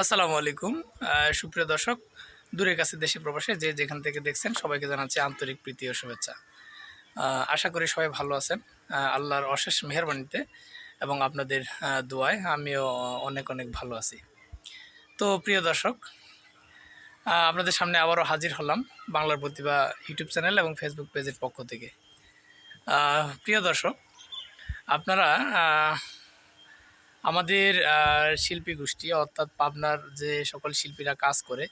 আসসালামু আলাইকুম। সুপ্রিয় দর্শক দূরের কাছে দেশে প্রবাসে যে যেখান থেকে দেখছেন সবাইকে জানাচ্ছি আন্তরিক প্রীতি ও শুভেচ্ছা। আশা করি সবাই ভালো আছেন। আল্লাহর অশেষ মেহরবানিতে এবং আপনাদের দোয়ায় আমিও অনেক অনেক ভালো আছি। তো প্রিয় দর্শক আপনাদের সামনে আবারও হাজির হলাম বাংলার প্রতিভা ইউটিউব চ্যানেল এবং ফেসবুক পেজের পক্ষ থেকে। প্রিয় দর্শক, আপনারা আমাদের শিল্পী গোষ্ঠী অর্থাৎ পাবনার যে সকল শিল্পীরা কাজ করে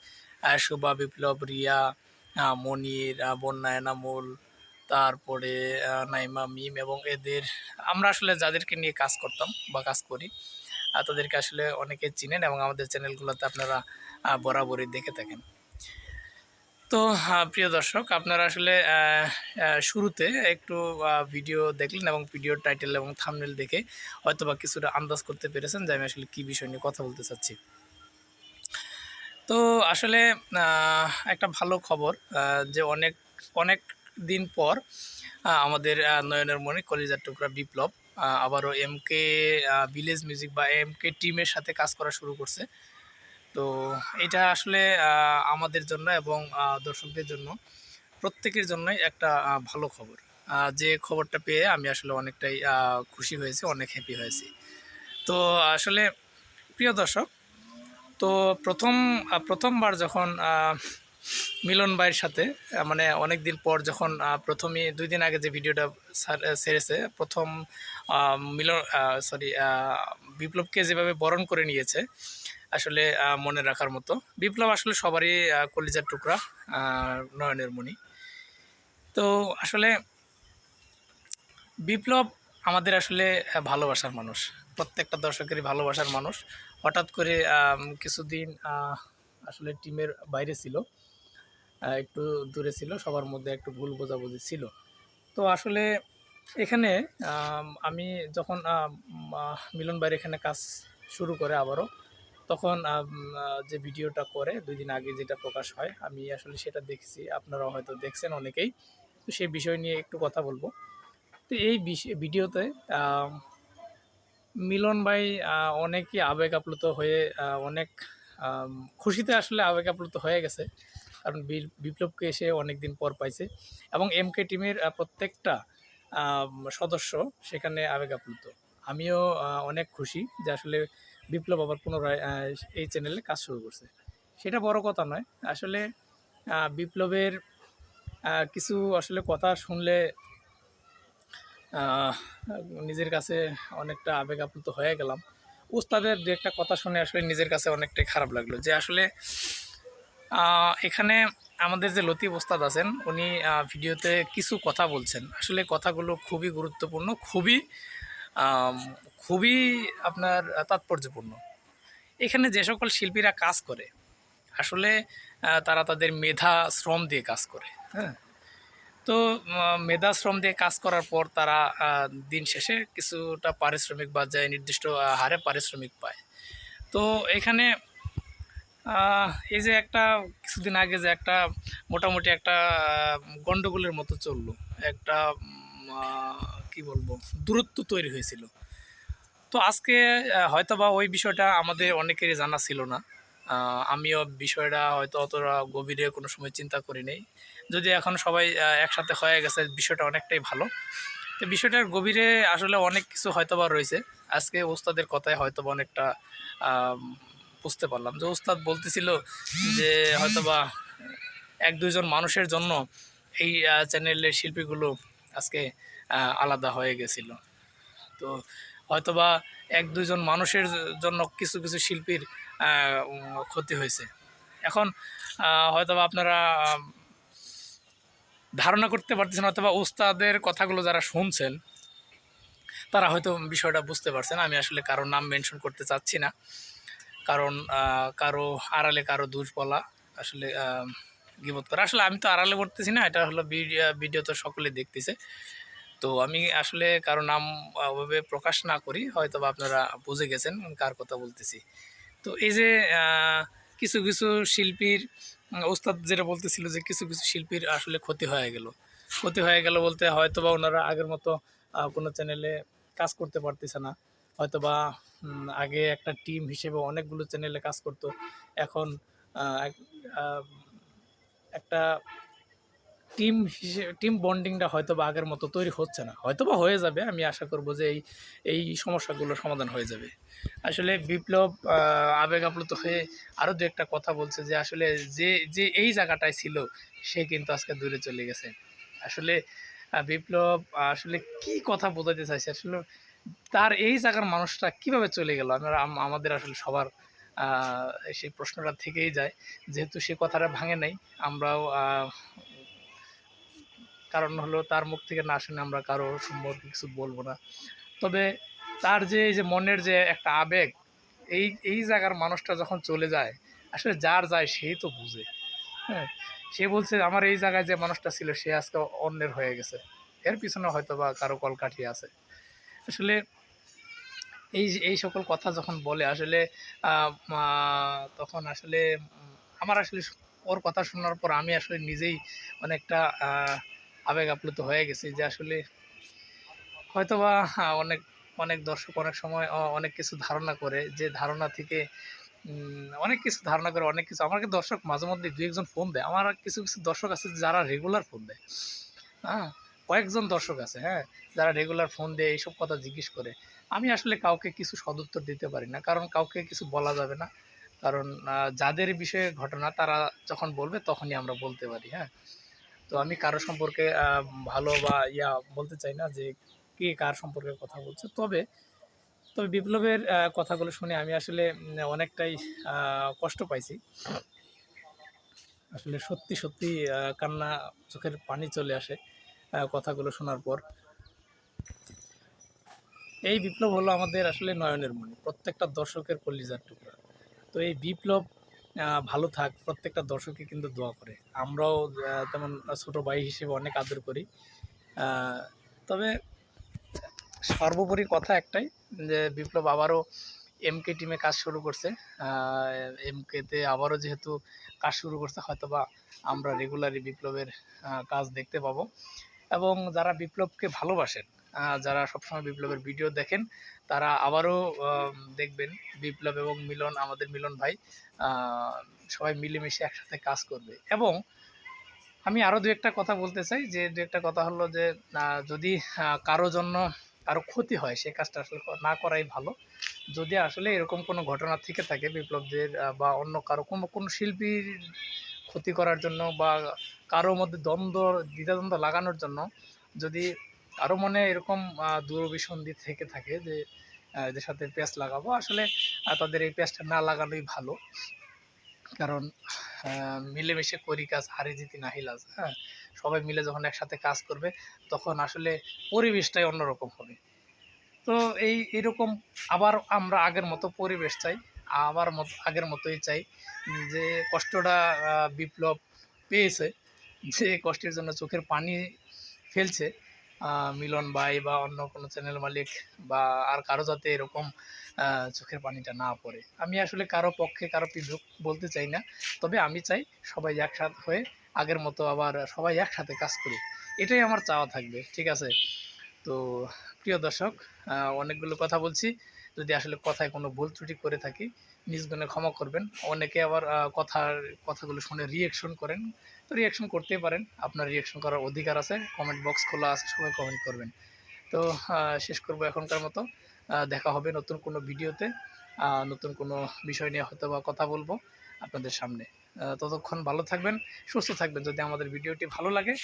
শুভা বিপ্লব রিয়া মনির আহ, বন্যা এনামুল তারপরে নাইমা মিম এবং এদের আমরা আসলে যাদেরকে নিয়ে কাজ করতাম বা কাজ করি তাদেরকে আসলে অনেকে চিনেন এবং আমাদের চ্যানেলগুলোতে আপনারা বরাবরই দেখে থাকেন। তো প্রিয় দর্শক, আপনারা আসলে শুরুতে একটু ভিডিও দেখলেন এবং ভিডিওর টাইটেল এবং থামনেল দেখে হয়তো বা কিছুটা আন্দাজ করতে পেরেছেন যে আমি আসলে কী বিষয় নিয়ে কথা বলতে চাচ্ছি। তো, আসলে একটা ভালো খবর যে অনেক অনেক দিন পর আমাদের নয়নের মণি কলিজার টুকরা বিপ্লব আবারও এম কে ভিলেজ মিউজিক বা এম কে টিমের সাথে কাজ করা শুরু করছে। তো এটা আসলে আমাদের জন্য এবং দর্শকদের জন্য প্রত্যেকের জন্যই একটা ভালো খবর। যে খবরটা পেয়ে আমি আসলে অনেকটাই খুশি হয়েছি, অনেক হ্যাপি হয়েছি। তো আসলে প্রিয় দর্শক, তো প্রথম প্রথমবার যখন মিলন ভাইয়ের সাথে মানে অনেক দিন পর যখন প্রথমে দুই দিন আগে যে ভিডিওটা ছেড়েছে প্রথম মিলন সরি বিপ্লবকে যেভাবে বরণ করে নিয়েছে, আসলে মনে রাখার মতো। বিপ্লব আসলে সবারই কলিজার টুকরা নয়নের মণি। তো আসলে, বিপ্লব আমাদের আসলে ভালোবাসার মানুষ। প্রত্যেকটা দর্শকেরই ভালোবাসার মানুষ। হঠাৎ করে কিছুদিন আসলে টিমের বাইরে ছিল একটু দূরে ছিল, সবার মধ্যে একটু ভুল বোঝাবুঝি ছিল। তো আসলে এখানে, আমি যখন মিলন বাইরে এখানে কাজ শুরু করে আবারও, তখন যে ভিডিওটা করে দুই দিন আগে যেটা প্রকাশ হয়, আমি আসলে সেটা দেখছি। আপনারাও হয়তো দেখছেন অনেকেই। তো সেই বিষয় নিয়ে একটু কথা বলব। তো এই ভিডিওতে মিলন ভাই অনেকই আবেগ আপ্লুত হয়ে অনেক খুশিতে আসলে আবেগ আপ্লুত হয়ে গেছে। কারণ বিপ্লবকে এসে অনেক দিন পর পাইছে। এবং এম কে টিমের প্রত্যেকটা সদস্য, সেখানে আবেগ আপ্লুত। আমিও অনেক খুশি যে আসলে বিপ্লব আবার পুনরায় এই চ্যানেলে কাজ শুরু করছে। সেটা বড় কথা নয়। আসলে বিপ্লবের কিছু আসলে কথা শুনলে নিজের কাছে অনেকটা আবেগ আপ্লুত হয়ে গেলাম। উস্তাদের একটা কথা শুনে আসলে নিজের কাছে অনেকটাই খারাপ লাগল যে আসলে এখানে আমাদের যে লতিফ ওস্তাদ আছেন, উনি ভিডিওতে কিছু কথা বলছেন। আসলে কথাগুলো খুবই গুরুত্বপূর্ণ, খুবই খুবই আপনার তাৎপর্যপূর্ণ। এখানে যে সকল শিল্পীরা কাজ করে, আসলে তারা তাদের মেধা, শ্রম দিয়ে কাজ করে হ্যাঁ? তো মেধা, শ্রম দিয়ে কাজ করার পর তারা দিন শেষে কিছুটা পারিশ্রমিক বা যায় নির্দিষ্ট হারে পারিশ্রমিক পায়। তো, এখানে এই যে একটা কিছুদিন আগে যে একটা মোটামুটি একটা আহ, গন্ডগোলের মতো চলল। একটা কি বলব দূরত্ব তৈরি হয়েছিল। তো আজকে হয়তোবা ওই বিষয়টা আমাদের অনেকেরই জানা ছিল না। আমিও বিষয়টা হয়তো অতটা গভীরে কোনো সময় চিন্তা করি নাই। যদি এখন সবাই একসাথে হয়ে গেছে বিষয়টা অনেকটাই ভালো। তো বিষয়টার গভীরে আসলে অনেক কিছু হয়তোবা রয়েছে। আজকে ওস্তাদের কথায় হয়তোবা অনেকটা আম, বুঝতে পারলাম। যে ওস্তাদ বলতেছিল যে হয়তোবা এক দুইজন মানুষের জন্য এই চ্যানেলের শিল্পীগুলো আজকে আলাদা হয়ে গেছিল। তো হয়তোবা এক দুইজন মানুষের জন্য কিছু কিছু শিল্পীর ক্ষতি হয়েছে। এখন হয়তোবা আপনারা ধারণা করতে পারতেছেন অথবা উস্তাদের কথাগুলো যারা শুনছেন, তারা হয়তো বিষয়টা বুঝতে পারছেন। আমি আসলে কারোর নাম মেনশন করতে চাচ্ছি না। কারণ কারও আড়ালে কারও দোষ বলা আসলে গিবত করা। আসলে আমি তো আড়ালে বলতেছি না, এটা হলো ভিডিও তো সকলে দেখতেছে। তো আমি আসলে কারও নাম ওভাবে প্রকাশ না করি হয়তো বা আপনারা বুঝে গেছেন কার কথা বলতেছি। তো এই যে কিছু কিছু শিল্পীর ওস্তাদ যেটা বলতেছিল যে কিছু কিছু শিল্পীর আসলে ক্ষতি হয়ে গেল। ক্ষতি হয়ে গেল বলতে হয়তো বা ওনারা আগের মতো কোনো চ্যানেলে কাজ করতে পারতেছে না। হয়তো বা আগে একটা টিম হিসেবে অনেকগুলো চ্যানেলে কাজ করতো। এখন একটা টিম হিসেবে টিম বন্ডিংটা হয়তো বা আগের মতো তৈরি হচ্ছে না। হয়তো বা হয়ে যাবে, আমি আশা করব যে এই এই সমস্যাগুলো সমাধান হয়ে যাবে। আসলে বিপ্লব আবেগ আপ্লুত হয়ে আরও দু একটা কথা বলছে যে আসলে যে যে এই জায়গাটায় ছিল, সে কিন্তু আজকে দূরে চলে গেছে। আসলে বিপ্লব আসলে কি কথা বোঝাতে চাইছে? আসলে তার এই জায়গার মানুষটা কীভাবে চলে গেল? আমরা আমাদের আসলে সবার সেই প্রশ্নটা থেকেই যায়। যেহেতু সে কথাটা ভাঙে নাই, আমরাও কারণ হলো তার মুখ থেকে না শুনে আমরা কারও সম্পর্কে কিছু বলব না। তবে তার যে, এই যে মনের যে একটা আবেগ, এই এই জায়গার মানুষটা যখন চলে যায়, আসলে যার যায় সেই তো বুঝে। হ্যাঁ সে বলছে, আমার এই জায়গায় যে মানুষটা ছিল, সে আজকে অন্যের হয়ে গেছে। এর পিছনে হয়তো বা কারও কলকাঠি আছে। আসলে এই এই সকল কথা যখন বলে, আসলে তখন আসলে আমার আসলে ওর কথা শোনার পর আমি আসলে নিজেই অনেকটা আবেগ আপ্লুত হয়ে গেছি যে আসলে হয়তোবা অনেক অনেক দর্শক অনেক সময় অনেক কিছু ধারণা করে, যে ধারণা থেকে অনেক কিছু ধারণা করে, অনেক কিছু, আমাকে দর্শক মাঝে মধ্যে দু একজন ফোন দেয়। আমার কিছু কিছু দর্শক আছে যারা রেগুলার ফোন দেয়। হ্যাঁ? কয়েকজন দর্শক আছে হ্যাঁ যারা রেগুলার ফোন দিয়ে এইসব কথা জিজ্ঞেস করে। আমি আসলে কাউকে কিছু সদুত্তর দিতে পারি না, কারণ কাউকে কিছু বলা যাবে না। কারণ যাদের বিষয়ে ঘটনা তারা যখন বলবে তখনই আমরা বলতে পারি হ্যাঁ। তো আমি কারও সম্পর্কে ভালো বা ইয়া বলতে চাই না যে কে কার সম্পর্কে কথা বলছে। তবে তবে বিপ্লবের কথাগুলো শুনে আমি আসলে অনেকটাই কষ্ট পাইছি। আসলে সত্যি সত্যি কান্না চোখের পানি চলে আসে। কথাগুলো শোনার পর। এই বিপ্লব হলো আমাদের আসলে নয়নের মণি, প্রত্যেকটা দর্শকের কলিজার টুকরা। তো এই বিপ্লব ভালো থাক, প্রত্যেকটা দর্শকই কিন্তু দোয়া করে। আমরাও তেমন ছোট ভাই হিসেবে অনেক আদর করি। তবে সর্বোপরি কথা একটাই, যে বিপ্লব আবারও এমকে টিমে কাজ শুরু করছে। এমকেতে আবারও যেহেতু কাজ শুরু করছে, হয়তোবা আমরা রেগুলারই বিপ্লবের কাজ দেখতে পাবো। এবং যারা বিপ্লবকে ভালোবাসেন যারা সবসময় বিপ্লবের ভিডিও দেখেন, তারা আবারও দেখবেন বিপ্লব এবং মিলন, আমাদের মিলন ভাই সবাই মিলেমিশে একসাথে কাজ করবে। এবং আমি আরও দু একটা কথা বলতে চাই, যে দু একটা কথা হলো যে যদি কারও জন্য কারও ক্ষতি হয়, সে কাজটা আসলে না করাই ভালো। যদি আসলে এরকম কোনো ঘটনা থেকে থাকে বিপ্লবদের বা অন্য কারও কোনো কোনো শিল্পীর ক্ষতি করার জন্য বা কারোর মধ্যে দ্বন্দ্ব, দ্বিধাদ্বন্দ্ব লাগানোর জন্য যদি কারও মনে এরকম দুরভিসন্ধি থেকে থাকে যে এদের সাথে পেঁচ লাগাবো, আসলে তাদের এই পেঁচটা না লাগানোই ভালো। কারণ মিলেমিশে করি কাজ, হারি জিতি নাহিলাজ হ্যাঁ? সবাই মিলে যখন একসাথে কাজ করবে, তখন আসলে পরিবেশটাই অন্যরকম হবে। তো এই এরকম আবার আমরা আগের মতো পরিবেশ চাই আবার মত, আগের মতোই চাই যে কষ্টটা বিপ্লব পেয়েছে, যে কষ্টের জন্য চোখের পানি ফেলছে মিলন ভাই বা অন্য কোনো চ্যানেল মালিক বা আর কারও যাতে এরকম চোখের পানিটা না পড়ে। আমি আসলে কারও পক্ষে, কারও বিদ্রুপ বলতে চাই না, তবে আমি চাই সবাই একসাথে হয়ে আগের মতো আবার সবাই একসাথে কাজ করি। এটাই আমার চাওয়া থাকবে, ঠিক আছে? তো, প্রিয় দর্শক অনেকগুলো কথা বলছি। যদি আসলে কথায় কোনো ভুল ত্রুটি করে থাকি, নিজ গুণে ক্ষমা করবেন। অনেকে আবার কথার, কথাগুলো শুনে রিয়েকশন করেন। তো রিয়েকশন করতেই পারেন। আপনার রিয়েকশন করার অধিকার আছে। কমেন্ট বক্স খোলা আছে, সবাই কমেন্ট করবেন। তো শেষ করব এখনকার মতো। দেখা হবে নতুন কোনো ভিডিওতে। নতুন কোনো বিষয় নিয়ে হয়তো বা কথা বলব আপনাদের সামনে। ততক্ষণ ভালো থাকবেন, সুস্থ থাকবেন। যদি আমাদের ভিডিওটি ভালো লাগে,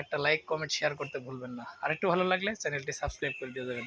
একটা লাইক কমেন্ট শেয়ার করতে ভুলবেন না। আরেকটু ভালো লাগলে চ্যানেলটি সাবস্ক্রাইব করে দিয়ে দেবেন।